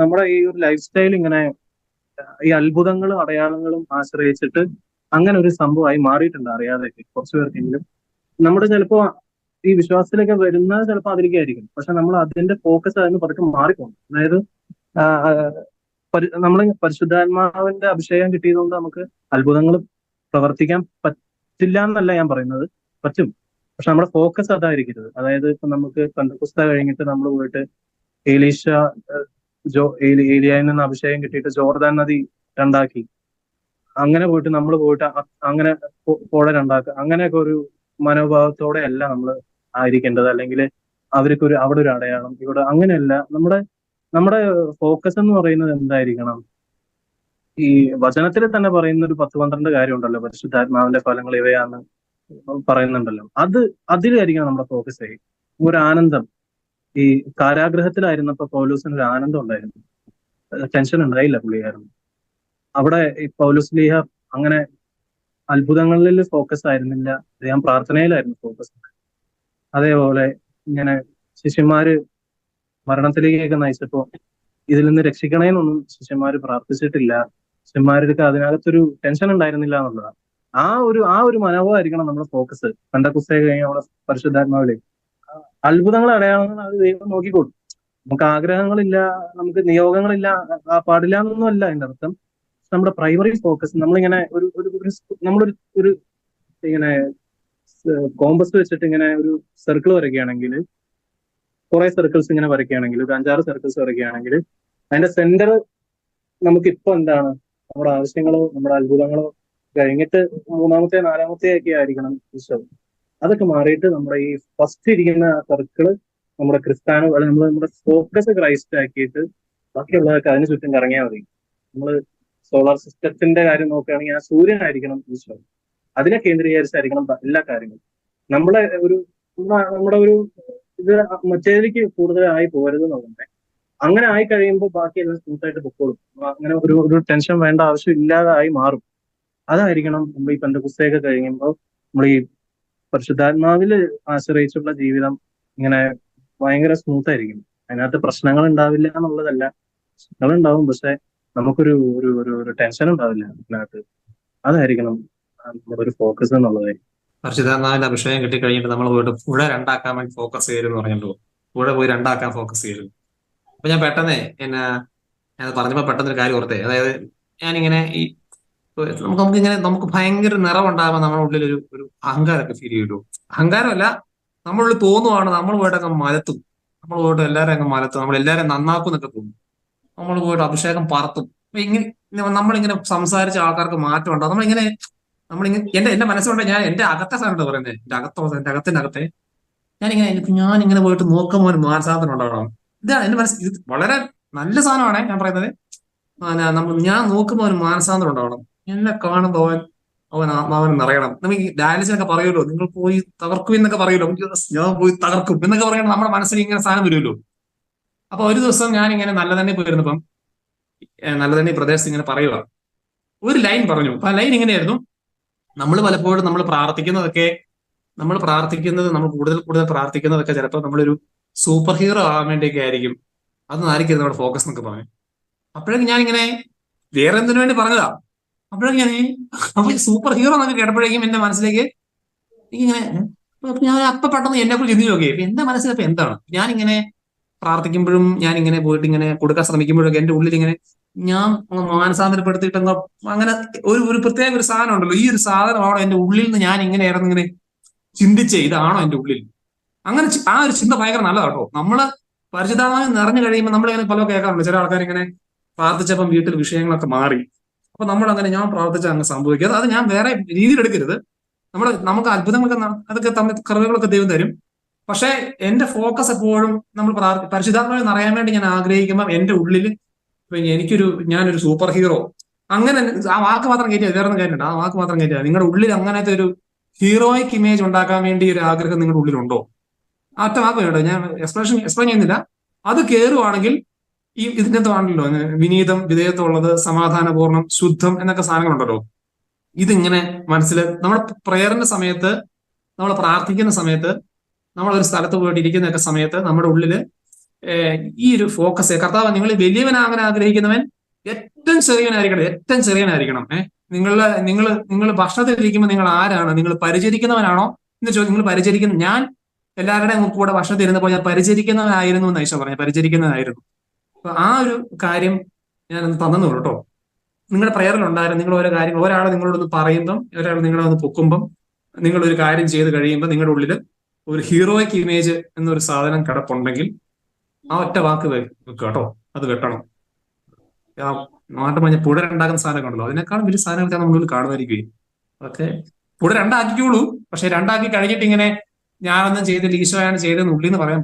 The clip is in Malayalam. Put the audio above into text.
നമ്മുടെ ഈ ഒരു ലൈഫ് സ്റ്റൈൽ ഇങ്ങനെ ഈ അത്ഭുതങ്ങളും അടയാളങ്ങളും ആശ്രയിച്ചിട്ട് അങ്ങനെ ഒരു സംഭവമായി മാറിയിട്ടുണ്ട് അറിയാതെ കുറച്ചു പേർക്കെങ്കിലും. നമ്മുടെ ചിലപ്പോ ഈ വിശ്വാസത്തിലൊക്കെ വരുന്നത് ചിലപ്പോൾ അതിലേക്കായിരിക്കും. പക്ഷെ നമ്മൾ അതിന്റെ ഫോക്കസ് അതിന് പതുക്കെ മാറിപ്പോകും. അതായത് നമ്മൾ പരിശുദ്ധാത്മാവിന്റെ അഭിഷേകം കിട്ടിയതുകൊണ്ട് നമുക്ക് അത്ഭുതങ്ങൾ പ്രവർത്തിക്കാൻ പറ്റില്ല എന്നല്ല ഞാൻ പറയുന്നത്. പറ്റും. പക്ഷെ നമ്മുടെ ഫോക്കസ് അതായിരിക്കരുത്. അതായത് ഇപ്പൊ നമുക്ക് പന്തക്കുസ്ത കഴിഞ്ഞിട്ട് നമ്മൾ പോയിട്ട് ഏലീഷ ജോ ഏലിയായിൽ നിന്ന് അഭിഷേകം കിട്ടിയിട്ട് ജോർദാൻ നദി രണ്ടാക്കി. അങ്ങനെ പോയിട്ട് നമ്മൾ പോയിട്ട് അങ്ങനെ പുഴ രണ്ടാക്കുക അങ്ങനെയൊക്കെ ഒരു മനോഭാവത്തോടെ അല്ല നമ്മൾ ആയിരിക്കേണ്ടത്. അല്ലെങ്കിൽ അവർക്ക് ഒരു അവിടെ ഒരു അടയാളം. ഇവിടെ അങ്ങനെയല്ല. നമ്മുടെ നമ്മുടെ ഫോക്കസ് എന്ന് പറയുന്നത് എന്തായിരിക്കണം? ഈ വചനത്തിൽ തന്നെ പറയുന്ന ഒരു പത്ത് പന്ത്രണ്ട് കാര്യമുണ്ടല്ലോ. പരിശുദ്ധാത്മാവിന്റെ ഫലങ്ങൾ ഇവയാണ് പറയുന്നുണ്ടല്ലോ. അത് അതിലായിരിക്കണം നമ്മുടെ ഫോക്കസ് ആയി ഒരു ആനന്ദം. ഈ കാരാഗ്രഹത്തിലായിരുന്നപ്പോ പൗലൂസിന് ഒരു ആനന്ദം ഉണ്ടായിരുന്നു. ടെൻഷൻ ഉണ്ടായില്ല പുള്ളിയായിരുന്നു അവിടെ ഈ പൗലൂസ് ലീഹ അങ്ങനെ അത്ഭുതങ്ങളിൽ ഫോക്കസ് ആയിരുന്നില്ല. അദ്ദേഹം പ്രാർത്ഥനയിലായിരുന്നു ഫോക്കസ് അതേപോലെ ഇങ്ങനെ ശിഷ്യന്മാര് മരണത്തിലേക്കൊക്കെ നയിച്ചപ്പോ ഇതിൽ നിന്ന് രക്ഷിക്കണേന്നൊന്നും ശിഷ്യന്മാര് പ്രാർത്ഥിച്ചിട്ടില്ല. ശിഷ്യന്മാർക്ക് അതിനകത്തൊരു ടെൻഷൻ ഉണ്ടായിരുന്നില്ല എന്നുള്ളതാണ്. ആ ഒരു ആ ഒരു മനോഭാവമായിരിക്കണം നമ്മുടെ ഫോക്കസ് പണ്ടക്കുസ്തക കഴിഞ്ഞ നമ്മുടെ പരിശുദ്ധാത്മാവിലെ അത്ഭുതങ്ങൾ അടയാളങ്ങൾ അത് ദൈവം നോക്കിക്കൊടുക്കും നമുക്ക് ആഗ്രഹങ്ങളില്ല നമുക്ക് നിയോഗങ്ങളില്ല പാടില്ല എന്നൊന്നും അല്ല അതിന്റെ അർത്ഥം. നമ്മുടെ പ്രൈമറി ഫോക്കസ് നമ്മളിങ്ങനെ ഒരു ഒരു നമ്മളൊരു ഒരു ഇങ്ങനെ കോമ്പസ് വെച്ചിട്ട് ഇങ്ങനെ ഒരു സർക്കിൾ വരയ്ക്കുകയാണെങ്കിൽ കുറെ സർക്കിൾസ് ഇങ്ങനെ വരയ്ക്കുകയാണെങ്കിൽ ഒരു അഞ്ചാറ് സർക്കിൾസ് വരയ്ക്കുകയാണെങ്കിൽ അതിന്റെ സെന്റർ നമുക്ക് ഇപ്പൊ എന്താണ്? നമ്മുടെ ആവശ്യങ്ങളോ നമ്മുടെ അത്ഭുതങ്ങളോ കഴിഞ്ഞിട്ട് മൂന്നാമത്തെ നാലാമത്തെ ഒക്കെ ആയിരിക്കണം ഈശോ. അതൊക്കെ മാറിയിട്ട് നമ്മുടെ ഈ ഫസ്റ്റ് ഇരിക്കുന്ന സർക്കിൾ നമ്മുടെ ക്രിസ്ത്യാനോ അല്ലെങ്കിൽ നമ്മൾ നമ്മുടെ ഫോക്കസ് ക്രൈസ്റ്റ് ആക്കിയിട്ട് ബാക്കിയുള്ളതൊക്കെ അതിന് ചുറ്റും കറങ്ങിയാൽ മതി. നമ്മൾ സോളാർ സിസ്റ്റത്തിന്റെ കാര്യം നോക്കുകയാണെങ്കിൽ ആ സൂര്യനായിരിക്കണം ഈശോ അതിനെ കേന്ദ്രീകരിച്ചായിരിക്കണം എല്ലാ കാര്യങ്ങളും. നമ്മളെ ഒരു നമ്മുടെ ഒരു ഇത് മറ്റേതിലേക്ക് കൂടുതലായി പോരുത് എന്നുള്ളത്. അങ്ങനെ ആയി കഴിയുമ്പോൾ ബാക്കി എല്ലാം സ്മൂത്തായിട്ട് പൊക്കോളും. അങ്ങനെ ഒരു ഒരു ടെൻഷൻ വേണ്ട ആവശ്യം ഇല്ലാതായി മാറും. അതായിരിക്കണം നമ്മൾ ഈ പന്തപുസ്തകമൊക്കെ കഴിയുമ്പോൾ നമ്മൾ ഈ പരിശുദ്ധാത്മാവിൽ ആശ്രയിച്ചുള്ള ജീവിതം ഇങ്ങനെ ഭയങ്കര സ്മൂത്ത് ആയിരിക്കും. അതിനകത്ത് പ്രശ്നങ്ങൾ ഉണ്ടാവില്ല എന്നുള്ളതല്ല. പ്രശ്നങ്ങൾ ഉണ്ടാവും പക്ഷെ നമുക്കൊരു ഒരു ഒരു ഒരു ടെൻഷൻ ഉണ്ടാവില്ല അതിനകത്ത്. അതായിരിക്കണം ഒരു ഫോക്കസ് എന്നുള്ളതായിരിക്കും. പരിശുദ്ധാത്മാവിന്റെ അഭിഷേകം കിട്ടിക്കഴിഞ്ഞിട്ട് നമ്മൾ പോയിട്ട് പുഴ രണ്ടാക്കാൻ വേണ്ടി ഫോക്കസ് ചെയ്തെന്ന് പറഞ്ഞിട്ടുള്ളൂ. പുഴ പോയി രണ്ടാക്കാൻ ഫോക്കസ് ചെയ്തു അപ്പൊ ഞാൻ പെട്ടെന്ന് എന്നാ ഞാൻ പറഞ്ഞപ്പോ പെട്ടെന്ന് ഒരു കാര്യം ഓർത്തേ. അതായത് ഞാനിങ്ങനെ ഈ നമുക്ക് നമുക്ക് ഇങ്ങനെ നമുക്ക് ഭയങ്കര നിറവുണ്ടാകുമ്പോൾ നമ്മുടെ ഉള്ളിൽ ഒരു ഒരു അഹങ്കാരമൊക്കെ ഫീൽ ചെയ്യുള്ളൂ അഹങ്കാരമല്ല നമ്മളുള്ളിൽ തോന്നുവാണ് നമ്മൾ പോയിട്ട് അങ്ങ് മലത്തും. നമ്മൾ പോയിട്ട് എല്ലാവരും അങ്ങ് മലത്തും. നമ്മൾ എല്ലാവരും നന്നാക്കും എന്നൊക്കെ തോന്നും. നമ്മൾ പോയിട്ട് അഭിഷേകം പറത്തും. ഇങ്ങനെ നമ്മളിങ്ങനെ സംസാരിച്ച ആൾക്കാർക്ക് മാറ്റം ഉണ്ടാവും. നമ്മളിങ്ങനെ നമ്മളിങ്ങനെ എന്റെ എന്റെ മനസ്സുകൊണ്ട് ഞാൻ എന്റെ അകത്തെ സാധനം പറയുന്നത് എന്റെ അകത്തോ എന്റെ അകത്തിന്റെ അകത്തെ. ഞാനിങ്ങനെ എനിക്ക് ഞാൻ ഇങ്ങനെ പോയിട്ട് നോക്കുമ്പോൾ ഒരു മാനസാന്തരം ഉണ്ടാവണം. ഇതാണ് എന്റെ മനസ്സ്. ഇത് വളരെ നല്ല സാധനമാണ് ഞാൻ പറയുന്നത്. ഞാൻ നോക്കുമ്പോൾ ഒരു മാനസാന്തരം ഉണ്ടാവണം. എന്നെ കാണുന്നവൻ അവൻ ആത്മാവൻ നിറയണം നമുക്ക് ഈ ഡയാലിസിനൊക്കെ പറയുമല്ലോ നിങ്ങൾ പോയി തകർക്കും എന്നൊക്കെ പറയുമല്ലോ. ഞാൻ പോയി തകർക്കും എന്നൊക്കെ പറയണം നമ്മുടെ മനസ്സിൽ ഇങ്ങനെ സാധനം വരുമല്ലോ. അപ്പൊ ഒരു ദിവസം ഞാൻ ഇങ്ങനെ നല്ല തന്നെ പോയിരുന്നപ്പം നല്ല തന്നെ പ്രദേശത്ത് ഇങ്ങനെ പറയുക. ഒരു ലൈൻ പറഞ്ഞു. അപ്പൊ ആ ലൈൻ ഇങ്ങനെയായിരുന്നു. നമ്മൾ പലപ്പോഴും നമ്മൾ പ്രാർത്ഥിക്കുന്നതൊക്കെ നമ്മൾ പ്രാർത്ഥിക്കുന്നത് നമ്മൾ കൂടുതൽ കൂടുതൽ പ്രാർത്ഥിക്കുന്നതൊക്കെ ചിലപ്പോൾ നമ്മളൊരു സൂപ്പർ ഹീറോ ആകാൻ വേണ്ടിയൊക്കെ ആയിരിക്കും. അതൊന്നും ആയിരിക്കും നമ്മുടെ ഫോക്കസ് എന്നൊക്കെ പറഞ്ഞു. അപ്പോഴേക്കും ഇങ്ങനെ വേറെ എന്തിനു വേണ്ടി പറഞ്ഞതാ? അപ്പോഴേക്കും ഞാൻ അപ്പൊ സൂപ്പർ ഹീറോ എന്നൊക്കെ കേട്ടപ്പോഴേക്കും എന്റെ മനസ്സിലേക്ക് ഇങ്ങനെ ഞാൻ അപ്പൊ പെട്ടെന്ന് എന്നെ കുറിച്ച് ചിന്തിച്ചു നോക്കിയേ എന്റെ മനസ്സിൽ അപ്പൊ എന്താണ്? ഞാനിങ്ങനെ പ്രാർത്ഥിക്കുമ്പോഴും ഞാൻ ഇങ്ങനെ പോയിട്ട് ഇങ്ങനെ കൊടുക്കാൻ ശ്രമിക്കുമ്പോഴൊക്കെ എന്റെ ഉള്ളിൽ ഇങ്ങനെ ഞാൻ മാനസാന്തരപ്പെടുത്തിയിട്ട് അങ്ങനെ ഒരു ഒരു പ്രത്യേക ഒരു സാധനം ഉണ്ടല്ലോ ഈ ഒരു സാധനമാണോ എന്റെ ഉള്ളിൽ നിന്ന് ഞാൻ ഇങ്ങനെ ആയിരുന്നു ഇങ്ങനെ ചിന്തിച്ചേ ഇതാണോ എന്റെ ഉള്ളിൽ? അങ്ങനെ ആ ഒരു ചിന്ത ഭയങ്കര നല്ലതാട്ടോ. നമ്മൾ പരിചിതമായി നിറഞ്ഞു കഴിയുമ്പോൾ നമ്മളിങ്ങനെ പല കേൾക്കാറുണ്ട്. ചില ആൾക്കാർ ഇങ്ങനെ പ്രാർത്ഥിച്ചപ്പം വീട്ടിൽ വിഷയങ്ങളൊക്കെ മാറി. അപ്പൊ നമ്മൾ അങ്ങനെ ഞാൻ പ്രാർത്ഥിച്ച അങ്ങ് സംഭവിക്കുക. അത് ഞാൻ വേറെ രീതിയിൽ എടുക്കരുത് നമ്മൾ നമുക്ക് അത്ഭുതങ്ങളൊക്കെ അതൊക്കെ തമ്മിൽ കറിവുകളൊക്കെ ദൈവം തരും. പക്ഷെ എന്റെ ഫോക്കസ് എപ്പോഴും നമ്മൾ പരിശുദ്ധാത്മാവിനെ നിറയാൻ വേണ്ടി ഞാൻ ആഗ്രഹിക്കുമ്പോൾ എന്റെ ഉള്ളിൽ എനിക്കൊരു ഞാനൊരു സൂപ്പർ ഹീറോ. അങ്ങനെ ആ വാക്ക് മാത്രം കയറ്റിയാൽ വേറെ ഒന്നും കയറ്റണ്ട ആ വാക്ക് മാത്രം കയറ്റിയാൽ നിങ്ങളുടെ ഉള്ളിൽ അങ്ങനത്തെ ഒരു ഹീറോയിക് ഇമേജ് ഉണ്ടാക്കാൻ വേണ്ടി ഒരു ആഗ്രഹം നിങ്ങളുടെ ഉള്ളിലുണ്ടോ? ഒറ്റ വാക്ക് വേണ്ട. ഞാൻ എക്സ്പ്രഷൻ എക്സ്പ്ലെയിൻ ചെയ്യുന്നില്ല. അത് കയറുവാണെങ്കിൽ ഈ ഇതിന്റെ ആണല്ലോ വിനീതം വിധേയത്വമുള്ളത് സമാധാനപൂർണം ശുദ്ധം എന്നൊക്കെ സാധനങ്ങളുണ്ടല്ലോ. ഇതിങ്ങനെ മനസ്സിൽ നമ്മുടെ പ്രേയറിന്റെ സമയത്ത് നമ്മൾ പ്രാർത്ഥിക്കുന്ന സമയത്ത് നമ്മൾ ഒരു സ്ഥലത്ത് പോയിട്ട് ഇരിക്കുന്നൊക്കെ സമയത്ത് നമ്മുടെ ഉള്ളിൽ ഈ ഒരു ഫോക്കസ് കർത്താവ് നിങ്ങൾ വലിയവനാകാൻ ആഗ്രഹിക്കുന്നവൻ ഏറ്റവും ചെറിയവനായിരിക്കണം ഏറ്റവും ചെറിയവനായിരിക്കണം. ഏഹ് നിങ്ങൾ നിങ്ങൾ നിങ്ങൾ ഭക്ഷണത്തിൽ ഇരിക്കുമ്പോൾ നിങ്ങൾ ആരാണ്? നിങ്ങൾ പരിചരിക്കുന്നവനാണോ? എന്ന് ചോദിച്ചു നിങ്ങൾ പരിചരിക്കുന്ന ഞാൻ എല്ലാവരുടെയും കൂടെ ഭക്ഷണത്തിൽ ഇരുന്നപ്പോൾ ഞാൻ പരിചരിക്കുന്നവനായിരുന്നു എന്ന് ഐശ പറഞ്ഞു പരിചരിക്കുന്നവനായിരുന്നു. അപ്പൊ ആ ഒരു കാര്യം ഞാൻ ഒന്ന് തന്നു കേട്ടോ നിങ്ങളുടെ പ്രയറിൽ ഉണ്ടായിരുന്നു നിങ്ങൾ ഓരോ കാര്യങ്ങൾ ഒരാൾ നിങ്ങളോടൊന്ന് പറയുമ്പം ഒരാൾ നിങ്ങളെ ഒന്ന് പൊക്കുമ്പം നിങ്ങൾ ഒരു കാര്യം ചെയ്ത് കഴിയുമ്പോൾ നിങ്ങളുടെ ഉള്ളിൽ ഒരു ഹീറോയ്ക്ക് ഇമേജ് എന്നൊരു സാധനം കിടപ്പുണ്ടെങ്കിൽ ആ ഒറ്റ വാക്ക് കേട്ടോ അത് വെട്ടണം. നാട്ടു മഞ്ഞ പുഴ രണ്ടാക്കുന്ന സാധനം ഉണ്ടല്ലോ അതിനേക്കാളും വലിയ സാധനങ്ങളൊക്കെ നമ്മളിൽ കാണുമായിരിക്കും അതൊക്കെ പുഴ രണ്ടാക്കിക്കോളൂ. പക്ഷെ രണ്ടാക്കി കഴിഞ്ഞിട്ട് ഇങ്ങനെ ഞാനൊന്നും ചെയ്തില്ല ഈശോയാണ് ചെയ്തതെന്ന് ഉള്ളിന്ന് പറയാൻ